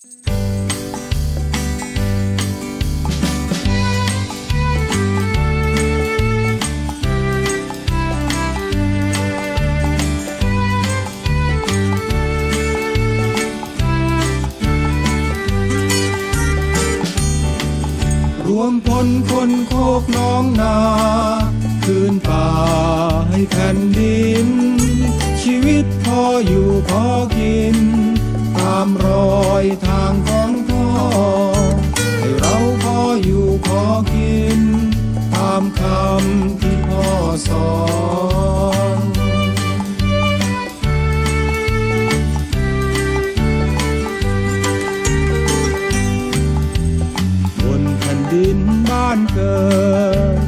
รวมพลคนโคกน้องนา คืนป่าให้แผ่นดิน ชีวิตพออยู่พอกินามรอยทางของพ่อ ให้เราพออยู่พอกิน ตามคำที่พ่อสอนบนแผ่นดินบ้านเกิด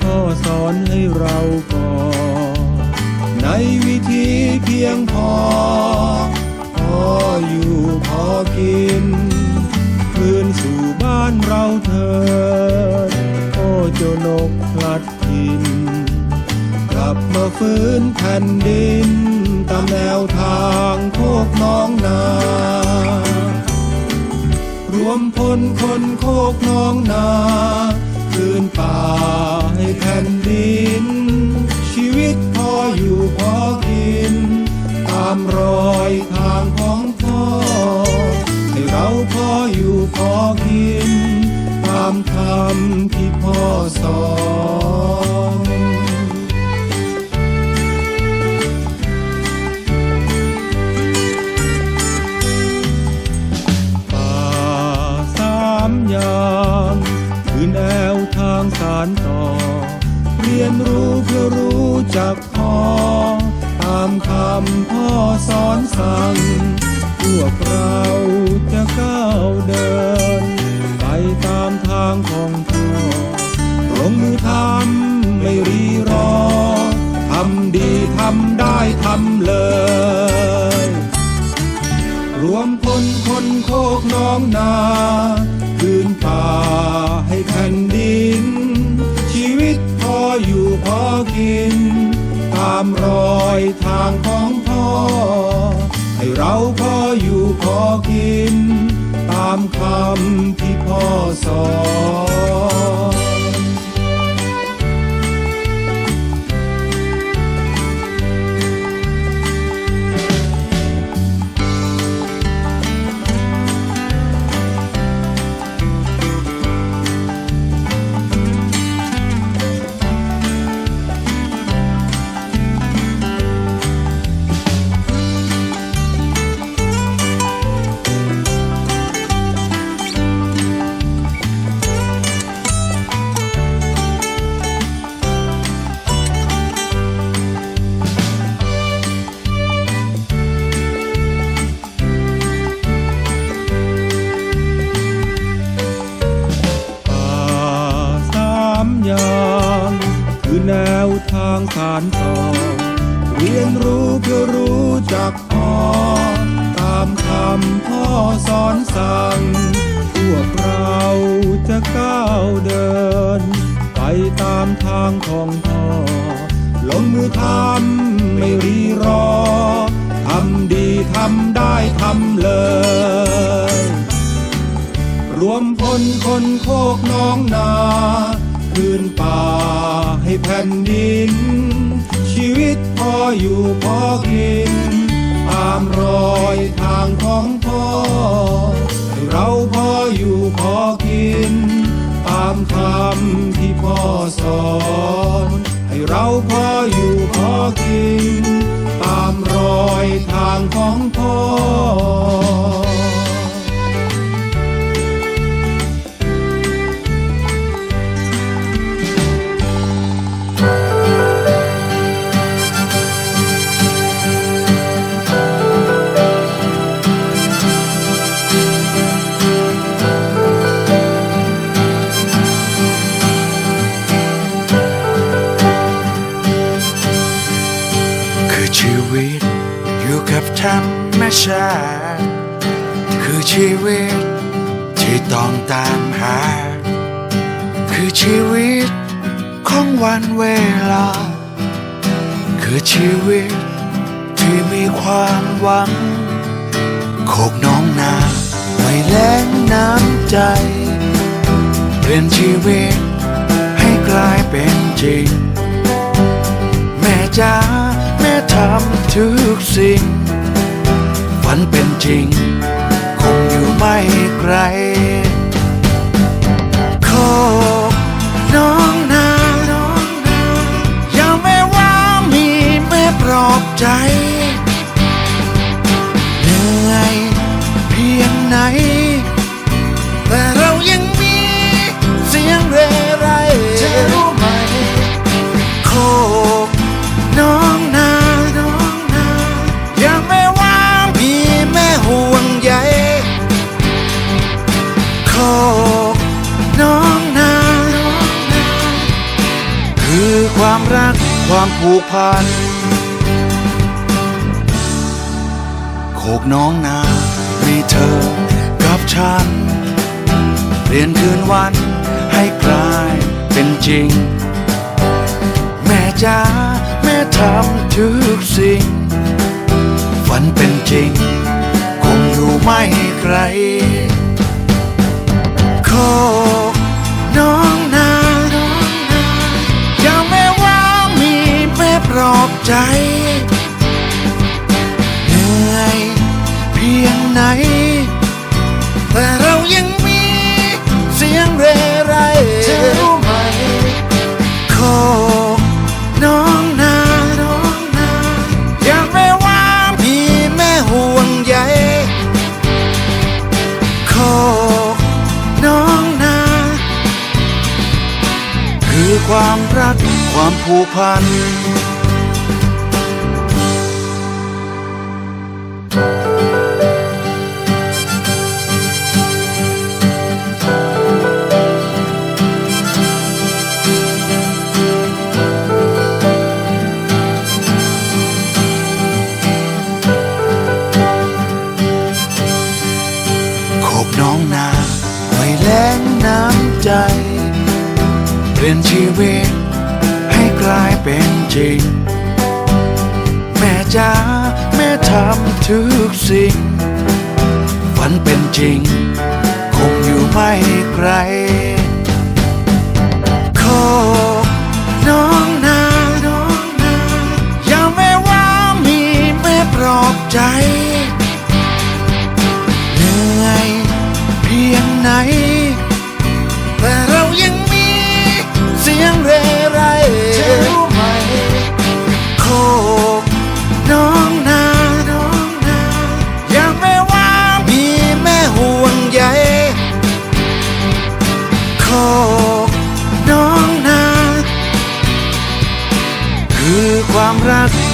พ่อสอนให้เราก่อในวิธีเพียงพอพอ อยู่พอกิน คืนสู่บ้านเราเถิดโอ้เจ้านกพลัดถิ่นกลับมาฟื้นแผ่นดิน ตามแนวทางโคกน้องนา รวมพลคนโคกน้องนา คืนป่าให้แผ่นดิน ชีวิตพออยู่พอกิน ตามรอยทางของ เราพออยู่พอกิน ตามคำที่พ่อสอนป่าสามยางคือแนวทางสารต่อ เรียนรู้เพื่อรู้จักพอ ตามคำพ่อสอนสั่ง พวกเราจะก้าวเดิน ไปตามทางของพ่อลงมือทำไม่รีรอ ทำดีทำได้ทำเลย รวมพลคนโคกน้องนาคืนป่าให้แผ่นดิน ชีวิตพออยู่พอกิน ตามรอยทางของพ่อ เราพออยู่พอกิน ตามคำที่พ่อสอน ยนรู้เพื่อรู้จักพอ ตามคำพ่อสอนสั่ง พวกเราจะก้าวเดิน ไปตามทางของพ่อ ลงมือทำไม่รีรอ ทำดีทำได้ทำเลย รวมพลคนโคกน้องนา คืนป่าให้แผ่นดิน ตพออยู่พอกิน ตามรอยทางของพ่อให้เราพออยู่พอกิน ตามคำที่พ่อสอน ให้เราพออยู่พอกิน ตามรอยทางของพ่อ ชีวิต ที่ต้องตามหา คือชีวิตของวันเวลา คือชีวิตที่มีความหวังโคกน้องนาไม่แหลกน้ำใจ เปลี่ยนชีวิตให้กลายเป็นจริง แม่จ๋าแม่ทำทุกสิ่งฝันเป็นจริง ไม่ไกลโคกน้องนาน้องนาอย่าไม่ว่ามีแม่ปลอบใจ เหนื่อยเพียงไหน ความผูกพันโคกน้องนามีเธอกับฉัน เปลี่ยนคืนวันให้กลายเป็นจริง แม่จ๋าแม่ทำทุกสิ่ง ฝันเป็นจริง คงอยู่ไม่ไกลโคกน้อง ใจเหนื่อยเพียงไหน แต่เรายังมีเสียงเรไรเธอรู้ไหมโคกน้องนาน้องนาอย่าแม้ว่าพี่แม่ห่วงใยโคกน้องนา คือความรักความผูกพัน ยนชีวิต ให้กลายเป็นจริง แม่จ๋าแม่ทำทุกสิ่ง ฝันเป็นจริง คงอยู่ไม่ไกล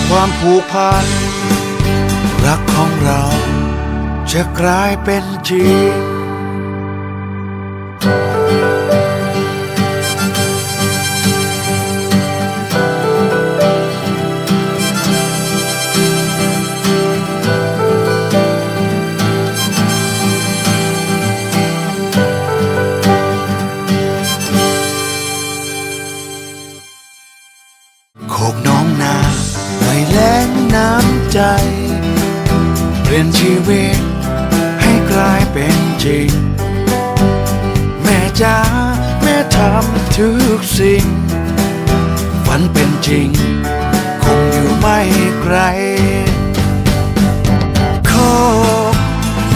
ความผูกพัน รักของเราจะกลายเป็นจริง ทุกสิ่ง ฝันเป็นจริง คงอยู่ไม่ไกลโคก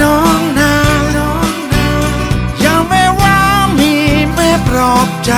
น้องนาน้องนาอย่าไม่ว่ามีแม่ปลอบใจ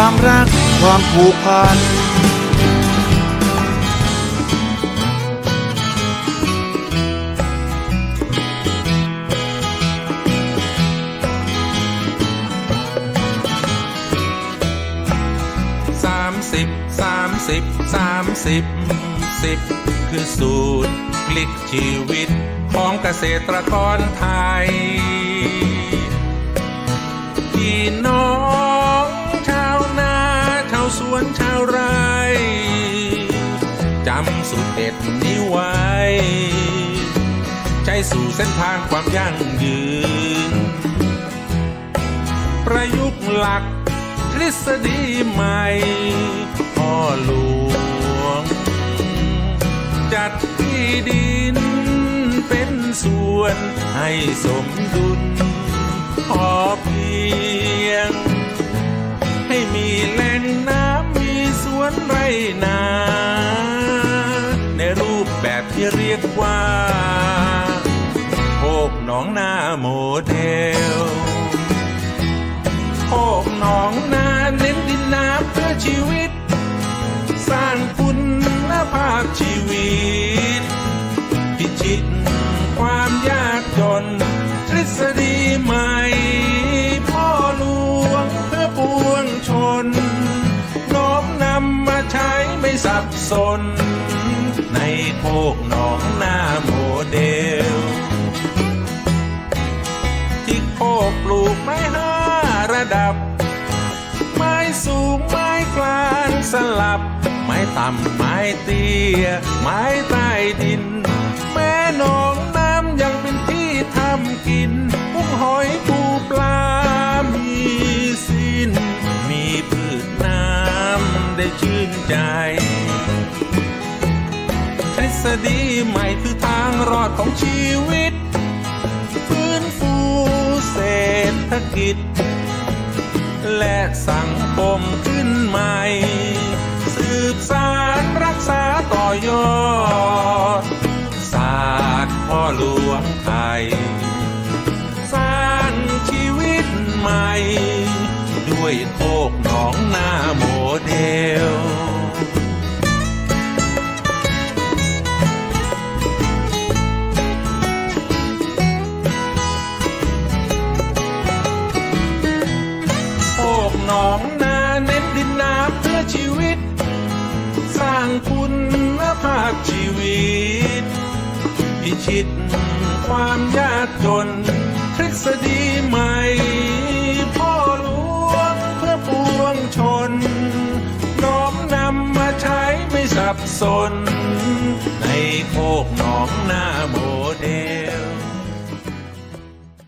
ความรักความผูกพัน สามสิบสามสิบสามสิบสิบคือสูตรพลิกชีวิตของเกษตรกรไทย วนชาวไร่จำสูตรเด็ดนี้ไว้ ใช้สู่เส้นทางความยั่งยืน ประยุกต์หลักทฤษฎีใหม่พ่อหลวง จัดที่ดินเป็นส่วนให้สมดุลพอเพียง นไรนาในรูปแบบที่เรียกว่าโคกหนองนาโมเดล สับสน ในโคกหนองนาโมเดล ที่โคกปลูกไม้ห้าระดับ ไม้สูงไม้กลางสลับ ไม้ต่ำไม้เตี้ย ไม้ใต้ดิน แม่หนองน้ำยังเป็นที่ทำกินกุ้งหอยปูปลามีสิ้น มีพืชน้ำได้ชื่นใจ ฎีใหม่คือทางรอดของชีวิต ฟื้นฟูเศรษฐกิจ และสังคมขึ้นใหม่ สืบสารรักษาต่อยอด ศาสตร์พ่อหลวงไทย สร้างชีวิตใหม่ ด้วยโคกหนองนาโมเดล คุณภาพชีวิต พิชิตความยากจนทฤษฎีใหม่ พ่อหลวงเพื่อปวงชน น้อมนำมาใช้ไม่สับสน ในโคกหนองนาบด